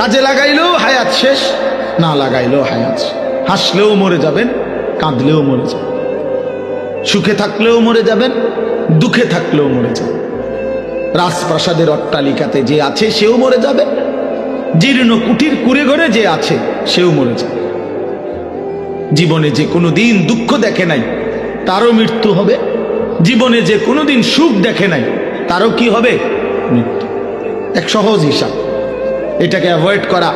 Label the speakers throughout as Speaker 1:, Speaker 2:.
Speaker 1: কাজে লাগাইলেও হায়াত শেষ, না লাগাইলেও হায়াত হাসলেও মরে যাবেন, কাঁদলেও মরে যাবেন। সুখে থাকলেও মরে যাবেন, দুঃখে থাকলেও মরে যাবেন। রাজপ্রাসাদের অট্টালিকাতে যে আছে সেও মরে যাবে। জীর্ণ কুটির কুড়ে ঘরে যে আছে সেও মরে যাবে। জীবনে যে কোনো দিন দুঃখ দেখে নাই, তারও মৃত্যু হবে। জীবনে যে কোনো দিন সুখ দেখে নাই, তারও কি হবে? মৃত্যু। এক সহজ হিসাব। এটাকে অ্যাভয়েড করা।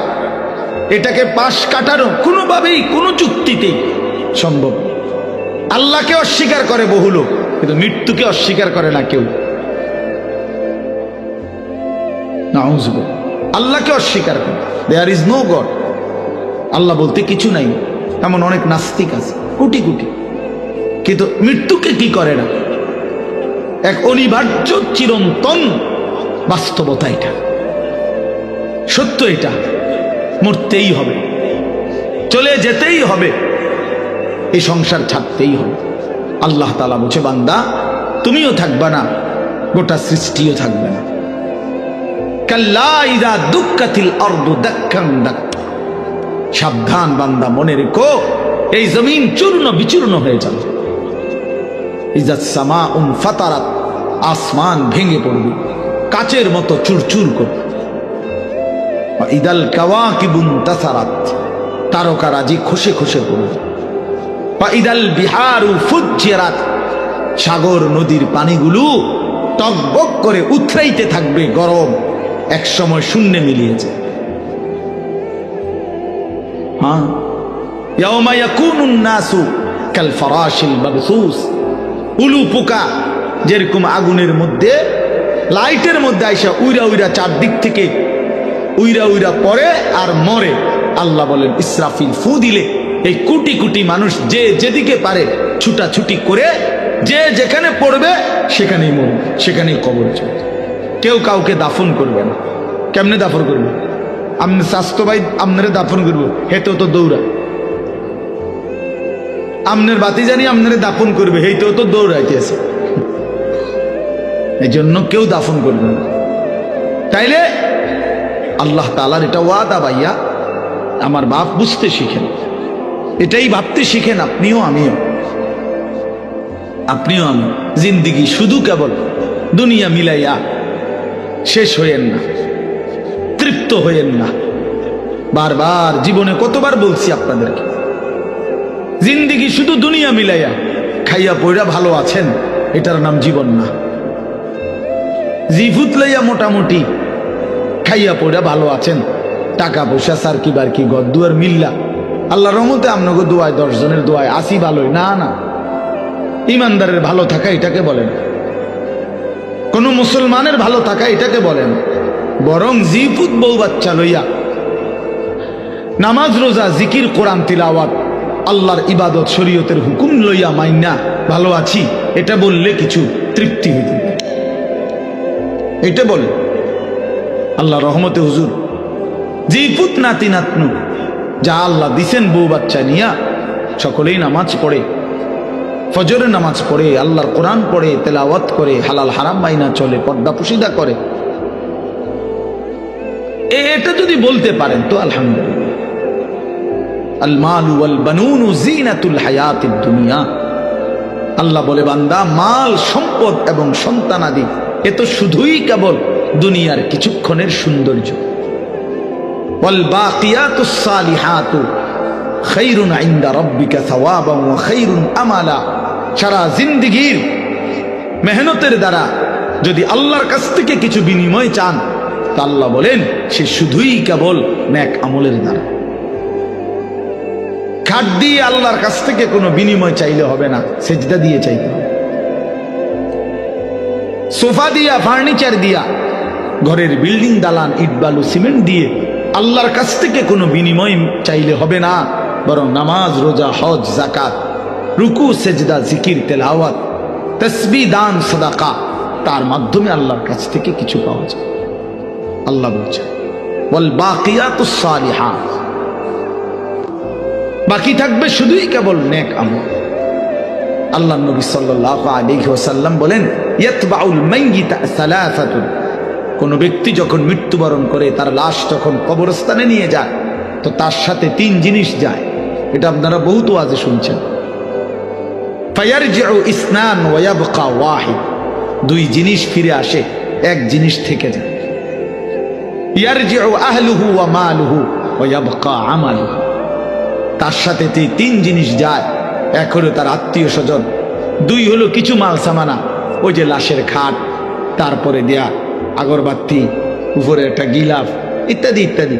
Speaker 1: এটাকে পাশ কাটানো কোনোভাবেই, কোনো যুক্তিতেই সম্ভব। আল্লাহকে অস্বীকার করে বহু লোক, কিন্তু মৃত্যুকে অস্বীকার করে না কেউ। আল্লাহকে অস্বীকার করে। দেয়ার ইজ নো গড আল্লাহ বলতে কিছু নাই। এমন অনেক নাস্তিক আছে কোটি কোটি কিন্তু মৃত্যুকে কি করে না? এক অনিবার্য, চিরন্তন বাস্তবতা এটা। সত্য এটা। মরতেই হবে। চলে যেতেই হবে। এই সংসার ছাড়তেই হবে। আল্লাহ তালা বলছে, বান্দা, তুমিও থাকবা না, গোটা সৃষ্টিও থাকবে না। সাবধান বান্দা, মনে রেখো, এই জমিন চূর্ণ বিচূর্ণ হয়ে যাবে। আসমান ভেঙে পড়বে। কাচের মতো চুরচুর করবে। ইদাল কাওয়া কিবুন তাসারাত, তারকারাজি খসে খসে পড়বে বা ইদাল বিহারু ফুজ্জিরাত, সাগর নদীর পানিগুলো টকবক করে উথরাইতে থাকবে গরম এক সময় শূন্যে মিলিয়েছে হ্যাঁ উলু পোকা যেরকম আগুনের মধ্যে, লাইটের মধ্যে আইসা উইরা উইরা চারদিক থেকে উইরা উইরা পরে আর মরে। আল্লাহ বলেন, ইসরাফিল ফু দিলে। এই কোটি কোটি মানুষ যে যেদিকে পারে ছুটাছুটি করে, যে যেখানে পড়বে সেখানেই মরবে সেখানেই কবর চলবে। কেউ কাউকে দাফন করবে না। কেমনে দাফন করবে? আপনি স্বাস্থ্য ভাই আপনারে দাফন করব, হেতেও তো দৌড়া আমনের বাতি জানি আপনারে দাফন করবে হেইতেও তো দৌড়াইতেছে। এই জন্য কেউ দাফন করবে না। তাইলে আল্লাহ তালার এটা ওয়াদা ভাইয়া। আমার বাপ বুঝতে শিখেন। এটাই ভাবতে শিখেন আপনিও আমিও। আপনিও আমি জিন্দিগি শুধু কেবল দুনিয়া মিলাইয়া শেষ হইয়েন না, তৃপ্ত হইয়েন না। বারবার জীবনে কতবার বলছি আপনাদেরকে, জিন্দিগি শুধু দুনিয়া মিলাইয়া খাইয়া পয়রা ভালো আছেন, এটার নাম জীবন না। জিফুত লাইয়া মোটামুটি খাইয়া পয়রা ভালো আছেন। টাকা পয়সা সার কি বার কি গদ্দুয়ার মিল্লা। আল্লাহ রহমতে আপনাকে দোয়ায়, দশজনের দোয়ায় আসি ভালোই। না না। ইমানদারের ভালো থাকা এটাকে বলেন। কোন মুসলমানের ভালো থাকা এটাকে বলেন। বরং জিফুত বউ বাচ্চা লইয়া নামাজ, রোজা, জিকির, কোরআন, তিলাওয়াত, আল্লাহর ইবাদত, শরীয়তের হুকুম লইয়া মাইনা ভালো আছি, এটা বললে কিছু তৃপ্তি হইতে এটা বলে। আল্লাহ রহমতে হুজুর। জি পুত নাতি নাতনু, যা আল্লাহ দিছেন বউ বাচ্চা নিয়া, সকলেই নামাজ পড়ে। ফজরে নামাজ পড়ে, আল্লাহর কোরআন পড়ে, তেলাওয়াত করে, হালাল হারাম মাইনা চলে, পর্দা পুশিদা করে। এটা যদি বলতে পারেন তো আলহামদুলিল্লাহ। আল্লাহ বলে, বান্দা, মাল, সম্পদ এবং সন্তানাদি এ তো শুধুই কেবল দুনিয়ার কিছুক্ষণের সৌন্দর্য। সারা জিন্দেগীর মেহনতের দ্বারা যদি আল্লাহর কাছ থেকে কিছু বিনিময় চান, তা আল্লাহ বলেন, সে শুধুই কেবল ন্যাক আমলের দ্বারা। খাট দিয়ে আল্লাহর কাছ থেকে কোনো বিনিময় চাইলে হবে না, সেজদা দিয়ে চাইতে সোফা দিয়া, ফার্নিচার দিয়া ঘরের বিল্ডিং দালান, ইট বালু, সিমেন্ট দিয়ে আল্লাহর কাছ থেকে কোনো বিনিময় চাইলে হবে না। বরং নামাজ, রোজা, হজ জাকাত রুকু, সেজদা, জিকির, তেলাওয়াত, তসবি, দান, সদাকা, তার মাধ্যমে আল্লাহর কাছ থেকে কিছু পাওয়া যায়। আল্লাহ বলছে বল বাকিয়াতুস সালিহাত বাকি থাকবে শুধুই কেবল নেক আমল। আল্লাহ নবী সাল্লাল্লাহু আলাইহি ওয়াসাল্লাম বলেন, ইয়াতবাউল কোনো ব্যক্তি যখন মৃত্যুবরণ করে, তার লাশ যখন কবরস্থানে নিয়ে যায়, তো তার সাথে তিন জিনিস যায়। এটা আপনারা বহুত আজে শুনছেন। ইসনান দুই জিনিস ফিরে আসে, এক জিনিস থেকে যায়। ওয়া তার সাথে তিন জিনিস যায়, এক হলো তার আত্মীয় স্বজন, দুই হলো কিছু মাল সামানা, ওই যে লাশের খাট, তারপরে দেয়া আগরবাতি, উপরে একটা গিলাফ, ইত্যাদি ইত্যাদি।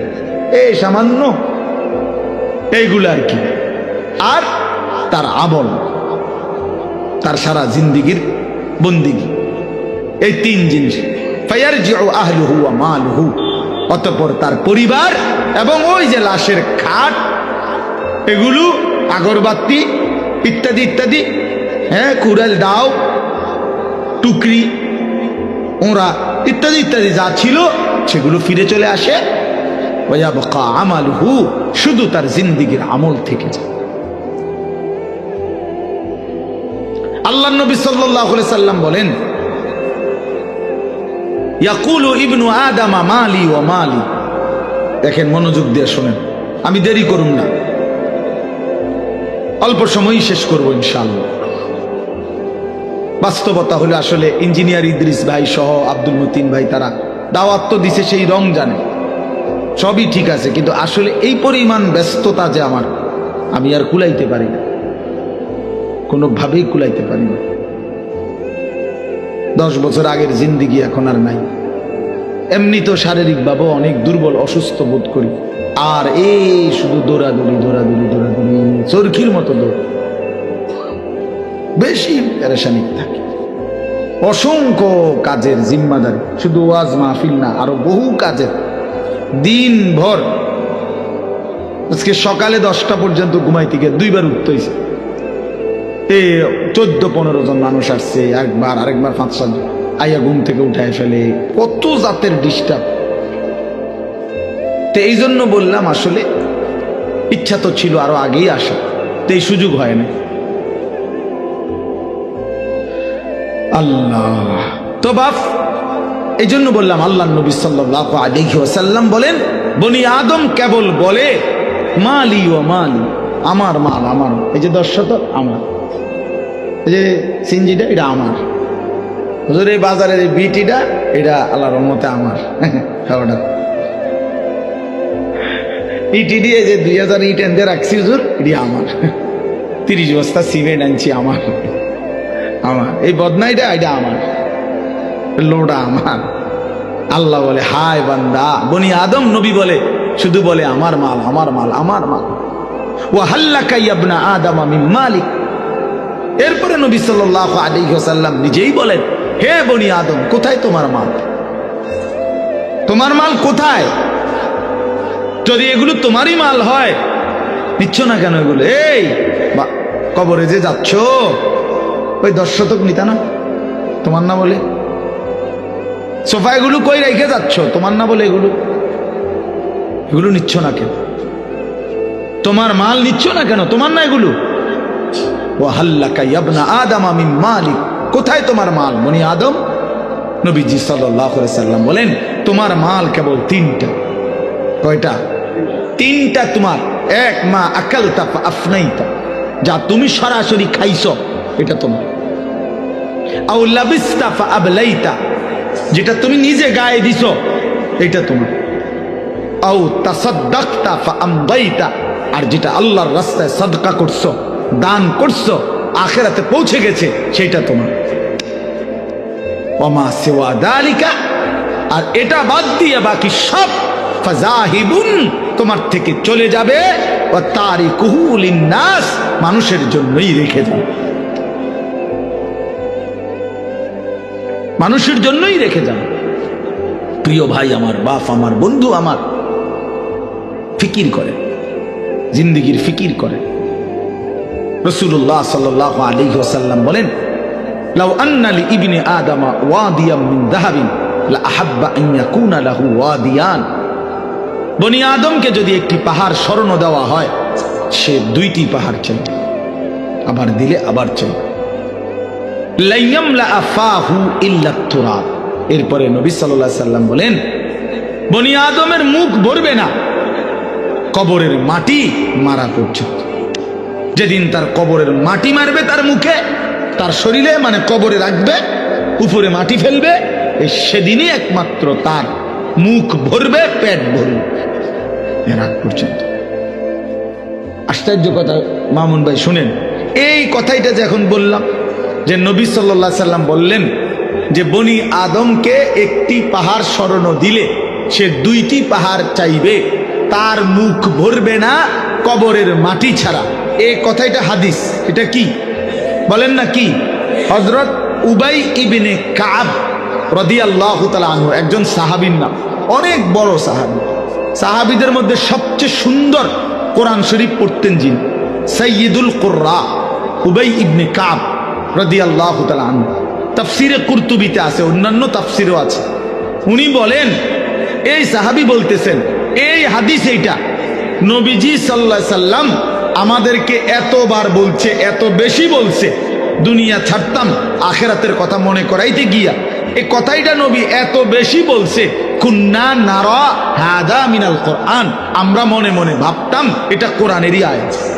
Speaker 1: এই সামান্য এইগুলো আর কি। আর তার আমল, তার সারা জিন্দিগির বন্দিগি। এই তিন জিনিস। ফায়ার জিও আহলুহু মালুহু। অতঃপর তার পরিবার এবং ওই যে লাশের খাট, এগুলো আগরবাতি, ইত্যাদি ইত্যাদি। হ্যাঁ কুড়াল দাও, টুকরি ওরা ইত্যাদি ইত্যাদি যা ছিল সেগুলো ফিরে চলে আসে। ওয়াবকা আমালহু, শুধু তার জিন্দিগির আমল থেকে যায়। আল্লাহ নবী সাল্লাহ সাল্লাম বলেন, ইয়াকুলু ইবনু আদামা মালি ও মালি। দেখেন, মনোযোগ দিয়ে শোনেন। আমি দেরি করুন না। অল্প সময়ই শেষ করব ইনশাআল্লাহ। বাস্তবতা হলে আসলে ইঞ্জিনিয়ার ইদ্রিস ভাই সহ আব্দুল মতিন ভাই তারা দাওয়াত তো দিছে সেই রং জানে সবই ঠিক আছে, কিন্তু আসলে এই পরিমাণ ব্যস্ততা যে আমার, আমি আর কুলাইতে পারি না। কোনোভাবেই কুলাইতে পারি না। দশ বছর আগের জিন্দিগি এখন আর নাই। এমনি তো শারীরিকভাবে অনেক দুর্বল, অসুস্থ বোধ করি। আর এই শুধু দৌড়াদৌড়ি দৌড়াদৌড়ি দৌড়াদৌড়ি, চরখির মতো দৌড়। বেশি প্যারেশানিক থাকে। অসংখ্য কাজের জিম্মাদারি, শুধু ওয়াজ মাহফিল না, আরও বহু কাজের। দিন ভর আজকে সকালে দশটা পর্যন্ত ঘুমাইতে গিয়ে দুইবার উঠতে হয়েছে এই চোদ্দ, পনেরো জন মানুষ আসছে, একবার, আরেকবার পাঁচ, সাত আইয়া ঘুম থেকে উঠায় ফেলে, কত জাতের ডিস্টার্ব। তো এই জন্য বললাম আসলে ইচ্ছা তো ছিল আরও আগেই আসা তো এই সুযোগ হয় না আল্লাহ। তো বাপ এই জন্য বললাম আল্লাহ নবী সাল্লাহ আলহি বলেন, বনি আদম কেবল বলে, মালি ও মালি, আমার মাল আমার। এই যে দশ শতক, আমার। এই যে সিঞ্জিটা, এটা আমার। হুজুর, এই বাজারের এই বিটিটা, এটা আল্লাহ রহমতে আমার। খাওয়াটা ইটি দিয়ে যে দুই হাজার ইট এনে রাখছি হুজুর, এটি আমার। তিরিশ বস্তা সিমেন্ট আনছি, আমার। আমার। এই বদনাইটা, এটা আমার। লোডা আমার। আল্লাহ বলে, হায় বান্দা। বনি আদম নবী বলে, শুধু বলে, আমার মাল আমার মাল আমার মাল। ও হাল্লাকা ইয়াবনা আদম আমি মালিক। এরপরে নবী সাল্লাহ আলী সাল্লাম নিজেই বলেন, হে বনি আদম, কোথায় তোমার মাল? তোমার মাল কোথায়? যদি এগুলো তোমারই মাল হয়, নিচ্ছ না কেন এগুলো? এই, বা, কবরে যে যাচ্ছ ওই দশ শতক নিতা না? তোমার না বলে? সোফা এগুলো কই রেখে যাচ্ছ? তোমার না বলে এগুলো? এগুলো নিচ্ছ না কেন? তোমার মাল নিচ্ছ না কেন? তোমার না এগুলো? ও হাল্লাকা আদম আমি মালিক। কোথায় তোমার মাল? মনি আদম? নবীজি সাল্লাম বলেন, তোমার মাল কেবল তিনটা। কয়টা? তিনটা তোমার। এক মা আকালতা আফনাইতা। যা তুমি সরাসরি খাইছ, এটা তোমার। যেটা তুমি নিজে গায়ে দিছ এটা তোমার। আর যেটা আল্লাহর রাস্তায় সদকা করছ, দান করছ, আখেরাতে পৌঁছে গেছে সেটা তোমার। অমা সেওয়া দালিকা, আর এটা বাদ দিয়ে বাকি সব ফাজাহিবুন তোমার থেকে চলে যাবে ও তারি কুহুল মানুষের জন্যই রেখে যাবে মানুষের জন্যই রেখে যান প্রিয় ভাই আমার, বাপ আমার, বন্ধু আমার, ফিকির করে, জিন্দিগির ফিকির করে। রসুল্লাহ সাল্লাহ আলী ওসাল্লাম বলেন, লাউ আন্নালি ইবনে আদামা ওয়াদিয়াম মিন দাহাবিন বনি আদমকে যদি একটি পাহাড় স্মরণ দেওয়া হয়, সে দুইটি পাহাড় চাই আবার দিলে আবার চাই এরপরে নবী সাল্লাহ সাল্লাম বলেন, বনি আদমের মুখ ভরবে না, কবরের মাটি মারা পর্যন্ত যেদিন তার কবরের মাটি মারবে তার মুখে, তার শরীরে মানে কবরে রাখবে, উপরে মাটি ফেলবে সেদিনই একমাত্র তার মুখ ভরবে, পেট ভরবে। পর্যন্ত। আশ্চর্য কথা, মামুন ভাই, শুনেন, এই কথাইটা যে এখন বললাম যে নবী সাল্লা সাল্লাম বললেন যে বনি আদমকে একটি পাহাড় স্মরণ দিলে সে দুইটি পাহাড় চাইবে। তার মুখ ভরবে না, কবরের মাটি ছাড়া। এ কথা এটা হাদিস। এটা কি? বলেন না কি? হজরত উবাই ইবিনে কাব রদি আল্লাহ আনহু, একজন সাহাবির নাম। অনেক বড় সাহাবি। সাহাবিদের মধ্যে সবচেয়ে সুন্দর কোরআন শরীফ পড়তেন যিনি সৈয়দুল কোর্রা, উবাই ইবনে কাব। রদি আল্লাহ আনহু। তাফসিরে কুর্তুবিতে আছে, অন্যান্য তাফসিরও আছে। উনি বলেন, এই সাহাবি বলতেছেন, এই হাদিস এইটা, নবীজি সাল্লাহ সাল্লাম আমাদেরকে এতবার বলছে, এত বেশি বলছে, দুনিয়া ছাড়তাম, আখেরাতের কথা মনে করাইতে গিয়া। এই কথাইটা নবী এত বেশি বলছে, কুন্না নারা হাদা মিনাল কোরআন। আমরা মনে মনে ভাবতাম, এটা কোরআনেরই আয়াত।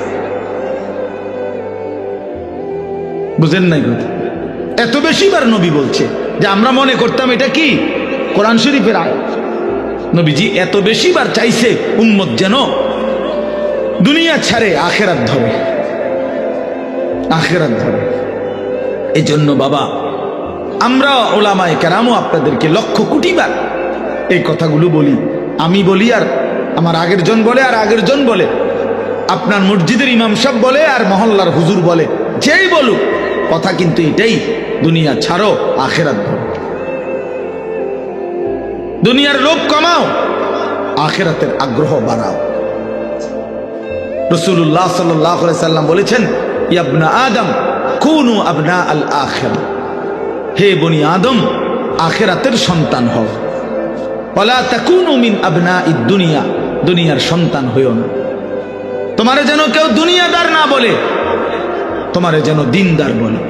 Speaker 1: বুঝেন নাই কথা এত বেশি বার নবী বলছে যে আমরা মনে করতাম এটা কি? কোরআন শরীফের আয়াত। নবীজি এত বেশি বার চাইছে উম্মত যেন দুনিয়া ছাড়ে, আখেরাত ধরে। আখেরাত ধরে। এই জন্য বাবা, আমরা ওলামায় কেরামও আপনাদেরকে লক্ষ কোটি বার এই কথাগুলো বলি। আমি বলি আর আমার আগের জন বলে আর আগের জন বলে। আপনার মসজিদের ইমাম সাহেব বলে আর মহল্লার হুজুর বলে। যেই বলুক কথা কিন্তু এটাই, দুনিয়া ছাড়ো, আখেরাত দুনিয়ার লোভ কমাও, আখেরাতের আগ্রহ বাড়াও। রসুল্লাহ সাল্লাম বলেছেন ইয়াবনা আদম, কুনু আবনা আল আখের। হে বনি আদম, আখেরাতের সন্তান হও। ওলা তাকুনু মিন আবনা ইদ দুনিয়া, দুনিয়ার সন্তান হইও না। তোমারে যেন কেউ দুনিয়াদার না বলে তোমারে যেন দিনদার বলে।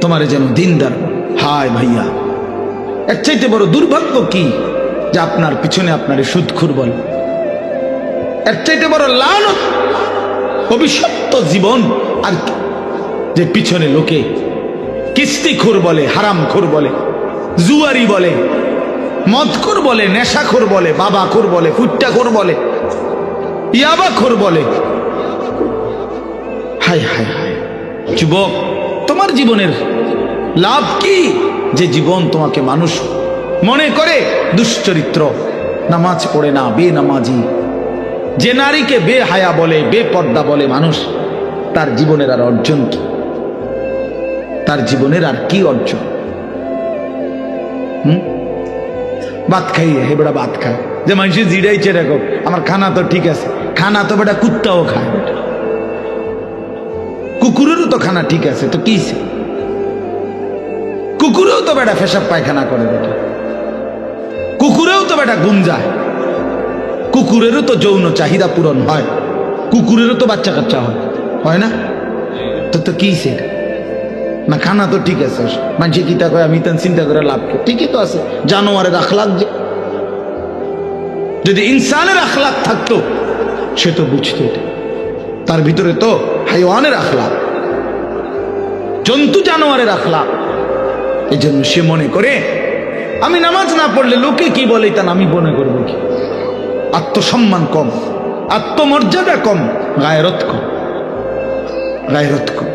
Speaker 1: তোমারে যেন দিনদার হায় ভাইয়া, এর চাইতে বড় দুর্ভাগ্য কি যে আপনার পিছনে আপনারে সুদখুর বলে? এর চাইতে বড় লানত, অভিশপ্ত জীবন আর যে পিছনে লোকে কিস্তিখোর বলে, হারামখোর বলে, জুয়ারি বলে, মদখোর বলে, নেশাখোর বলে, বাবাখোর বলে, ফুট্টাখোর বলে, ইয়াবাখোর বলে হায় হায় হায়। যুবক, তোমার জীবনের লাভ কি? যে জীবন তোমাকে মানুষ মনে করে, দুশ্চরিত্র, নামাজ পড়ে না বে নামাজি যে নারীকে বে হায়া বলে বে পর্দা বলে মানুষ, তার জীবনের আর অর্জন কি? তার জীবনের আর কি অর্জন? হুম? ভাত খাই, হে বেটা ভাত খায় যে মানুষের জিডাইছে এরকম আমার খানা তো ঠিক আছে। খানা তো বেটা কুত্তাও খায়। কুকুরেরও তো খানা ঠিক আছে, তো কি কুকুরেও তো বেটা ফেসাব পায়খানা করে বেটা কুকুরেও তো বেটা ঘুম যায়। কুকুরেরও তো যৌন চাহিদা পূরণ হয়। কুকুরেরও তো বাচ্চা কাচ্চা হয়। হয় না? তো তো কি না, খানা তো ঠিক আছে। মানুষে কিতা কয়, আমি তেন চিন্তা করে লাভ কি? ঠিকই তো আছে। জানোয়ারের আখলাক যে। যদি ইনসানের আখলাক থাকতো, সে তো বুঝতো তার ভিতরে তো হাইওয়ানের আখলাক জন্তু জানোয়ারের আখলাক এই জন্য সে মনে করে, আমি নামাজ না পড়লে লোকে কি বলে তা আমি মনে করব কি? আত্মসম্মান কম, আত্মমর্যাদা কম, গায়রত কম গায়রত কম।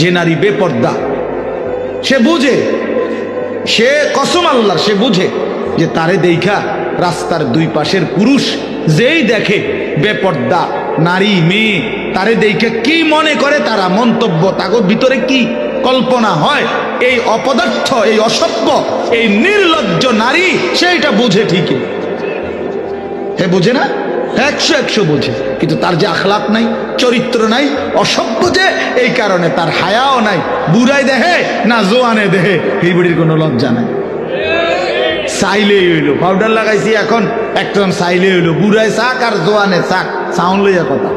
Speaker 1: যে নারী বেপর্দা, সে বুঝে, সে কসম আল্লাহ, সে বুঝে যে তারে দেখা রাস্তার দুই পাশের পুরুষ যেই দেখে বেপর্দা নারী, মেয়ে, তারে দেখে কি মনে করে তারা? মন্তব্য তাগর ভিতরে কি কল্পনা হয়? এই অপদার্থ, এই অসভ্য, এই নির্লজ্জ নারী, সেইটা বুঝে ঠিকই। হে, বুঝে না? একশো একশো বুঝে। কিন্তু তার যে আখলাপ নাই, চরিত্র নাই, অসভ্য যে, এই কারণে তার হায়াও নাই। বুড়াই দেহে না জোয়ানে দেহে এই বুড়ির কোনো লজ্জা নাই। চাইলেই হইল পাউডার লাগাইছি এখন, একজন চাইলেই হইল বুড়ায় চাক আর জোয়ানে চাক সাউন্ড লইয়া কথা।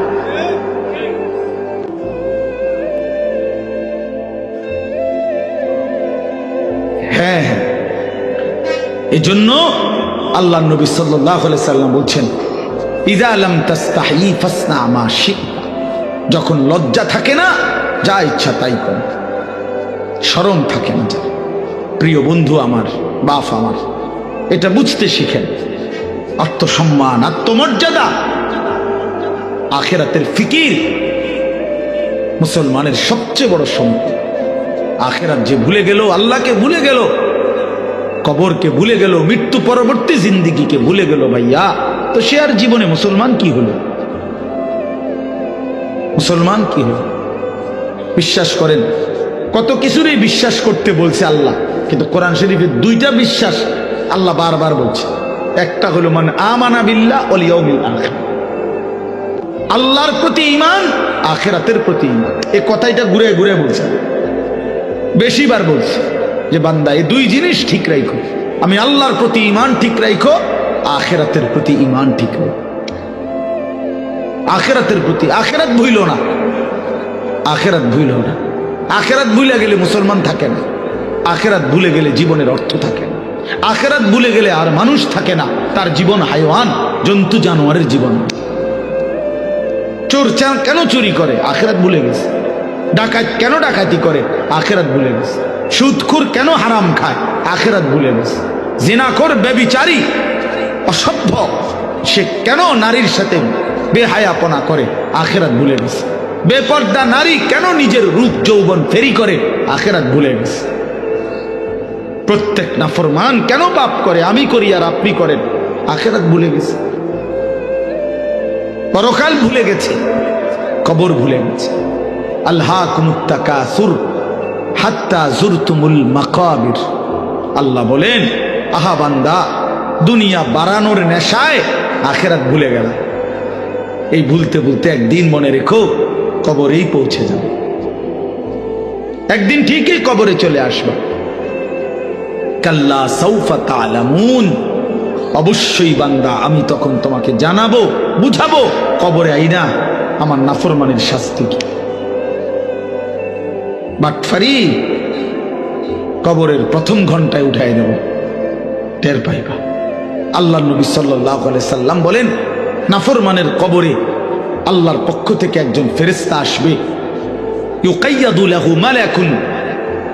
Speaker 1: হ্যাঁ হ্যাঁ। এই জন্য আল্লাহ নবী সাল্লাহ সাল্লাম বলছেন ইজা আলম তাস্তাহি ফাসনা আমা যখন লজ্জা থাকে না, যা ইচ্ছা তাই কর। সরম থাকে না যা প্রিয় বন্ধু আমার বাফ আমার এটা বুঝতে শিখেন। আত্মসম্মান, আত্মমর্যাদা। আখেরাতের ফিকির মুসলমানের সবচেয়ে বড় সম্পদ। আখেরাত যে ভুলে গেল, আল্লাহকে ভুলে গেল, কবরকে ভুলে গেল, মৃত্যু পরবর্তী জিন্দিগিকে ভুলে গেল ভাইয়া, তো সে আর জীবনে মুসলমান কি হলো? মুসলমান কি হলো? বিশ্বাস করেন, কত কিছুরই বিশ্বাস করতে বলছে আল্লাহ, কিন্তু কোরআন শরীফের দুইটা বিশ্বাস আল্লাহ বারবার বলছে, একটা হলো মানে আমানা বিল্লাহ আল্লাহর প্রতি ইমান আখেরাতের প্রতি ইমান এ কথাইটা ঘুরে ঘুরে বলছে। বেশিবার বলছে যে, বান্দা এই দুই জিনিস ঠিক রাখো আমি আল্লাহর প্রতি ইমান ঠিক রাখো আখেরাতের প্রতি ইমান ঠিক রাখো আখেরাতের প্রতি, আখেরাত ভুইল না। আখেরাত ভুইল না। আখেরাত ভুলে গেলে মুসলমান থাকে না। আখেরাত ভুলে গেলে জীবনের অর্থ থাকে না। আখেরাত ভুলে গেলে আর মানুষ থাকে না। তার জীবন হাইওয়ান, জন্তু জানোয়ারের জীবন। চোর কেন চুরি করে? আখেরাত ভুলে গেছে। ডাকাত কেন ডাকাতি করে? আখেরাত ভুলে গেছে। সুদখুর কেন হারাম খায়? আখেরাত ভুলে গেছে। জিনাখোর বেবিচারী অসভ্য, সে কেন নারীর সাথে বেহায়াপনা করে? আখেরাত ভুলে গেছে। বেপর্দা নারী কেন নিজের রূপ যৌবন ফেরি করে? আখেরাত ভুলে গেছে। প্রত্যেক নাফরমান কেন পাপ করে? আমি করি আর আপনি করেন। আখেরাত ভুলে গেছে। পরকাল ভুলে গেছে। কবর ভুলে গেছে। আল্লাহ জুরতুমুল আল্লাহ বলেন, আহা বান্দা, দুনিয়া বাড়ানোর নেশায় আখেরাত ভুলে গেল। এই ভুলতে ভুলতে একদিন মনে রেখো, কবরেই পৌঁছে যাবে। একদিন ঠিকই কবরে চলে আসবে। কাল্লা সৌফা তালামুন। অবশ্যই বান্দা, আমি তখন তোমাকে জানাব, বুঝাবো, কবরে আইনা আমার নাফরমানের শাস্তি কি? বাটফারি কবরের প্রথম ঘন্টায় উঠাই দেব টের পাইবা। আল্লাহ নবী সাল্লাহ সাল্লাম বলেন, নাফরমানের কবরে আল্লাহর পক্ষ থেকে একজন ফেরেস্তা আসবে। ইউকাইয়াদুলাহু মালাকুন,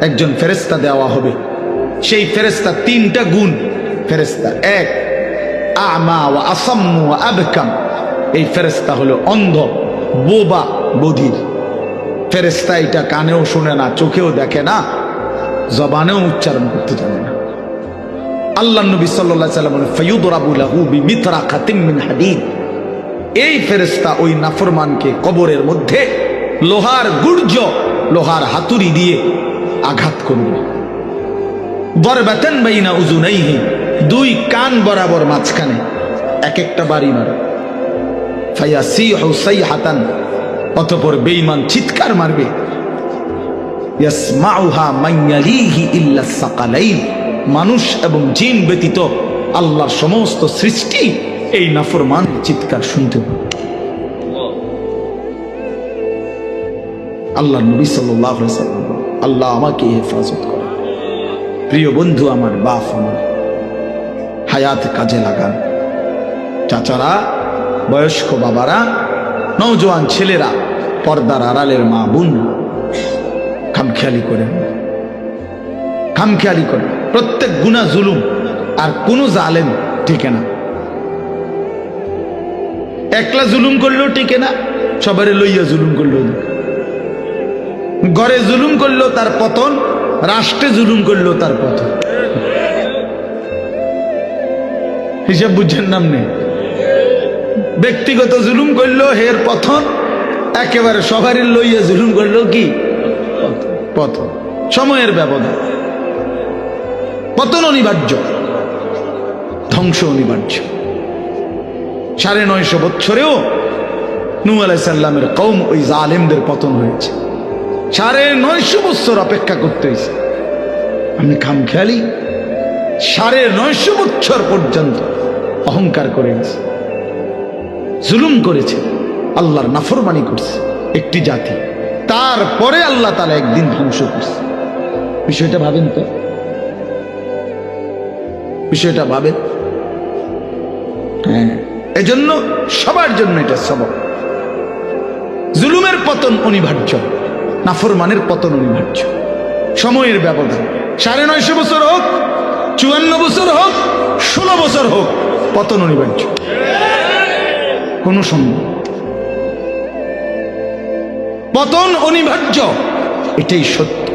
Speaker 1: একজন ফেরেস্তা দেওয়া হবে। সেই ফেরেস্তা তিনটা গুণ। ফেরেস্তা এক, আমা ওয়া আসাম্মু আবকাম। এই ফেরেস্তা হলো অন্ধ, বোবা, বধির। ফেরেস্তা এটা কানেও শুনে না, চোখেও দেখে না, জবানেও উচ্চারণ করতে জানে না। আল্লাহ নবী সাল্লাহ সাল্লাম ফয়ুদরাবুলাহু বিমিতরা খাতিম মিন হাদিদ। এই ফেরেস্তা ওই নাফরমানকে কবরের মধ্যে লোহার গুর্জ, লোহার হাতুড়ি দিয়ে আঘাত করবে বরবাতেন বাইনা উজুনাইহি, দুই কান বরাবর মাঝখানে এক একটা বাড়ি মারে। ফাইয়া সি হৌসাই হাতান অতপর বেইমান চিৎকার মারবে। ইয়াসমাউহা ইল্লা সাকালাইন, মানুষ এবং জিন ব্যতীত আল্লাহর সমস্ত সৃষ্টি এই নাফরমান চিৎকার শুনতে আল্লাহ নবী সাল্লাম আল্লাহ আমাকে হেফাজত করে। প্রিয় বন্ধু আমার বাপ আমার, হায়াত কাজে লাগান। চাচারা, বয়স্ক বাবারা নৌজওয়ান ছেলেরা, পর্দার আড়ালের মা বোন, খামখেয়ালি করেন। খামখেয়ালি করেন। প্রত্যেক গুণা জুলুম আর কোনো জালেম টিকে না। একলা জুলুম করলেও টিকে না, সবারে লইয়া জুলুম করলেও টিকে। ঘরে জুলুম করল তার পতন রাষ্ট্রে জুলুম করল তার পতন হিসাব বুঝছেন নাম নেই। ব্যক্তিগত জুলুম করল হের পতন একেবারে সবারই লইয়া জুলুম করল কি? পতন সময়ের ব্যবধান। পতন অনিবার্য, ধ্বংস অনিবার্য। সাড়ে নয়শো বৎসরেও নু আলাইসাল্লামের কৌম ওই জালেমদের পতন হয়েছে। সাড়ে নয়শো বছর অপেক্ষা করতে হয়েছে। আমি খাম খেয়ালি সাড়ে নয়শো বছর পর্যন্ত অহংকার করে গেছে জুলুম করেছে। আল্লাহর নাফরমানি করছে একটি জাতি। তারপরে আল্লাহ তালা একদিন ধ্বংস করছে। বিষয়টা ভাবেন তো? বিষয়টা ভাবেন? হ্যাঁ। এজন্য সবার জন্য এটা সবক। জুলুমের পতন অনিবার্য। নাফরমানের পতন অনিবার্য। সময়ের ব্যবধান, সাড়ে নয়শো বছর হোক, চুয়ান্ন বছর হোক, ষোলো বছর হোক, পতন অনিবার্য। কোনো সম্ভব পতন অনিবার্য। এটাই সত্য,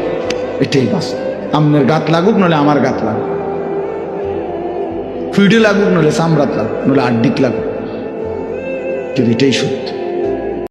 Speaker 1: এটাই বাস্তব। আপনার গাত লাগুক নলে আমার গাত লাগুক। ফিডে লাগুক নলে সামরাত লাগুক নলে আড্ডিক লাগুক। কিন্তু এটাই সত্য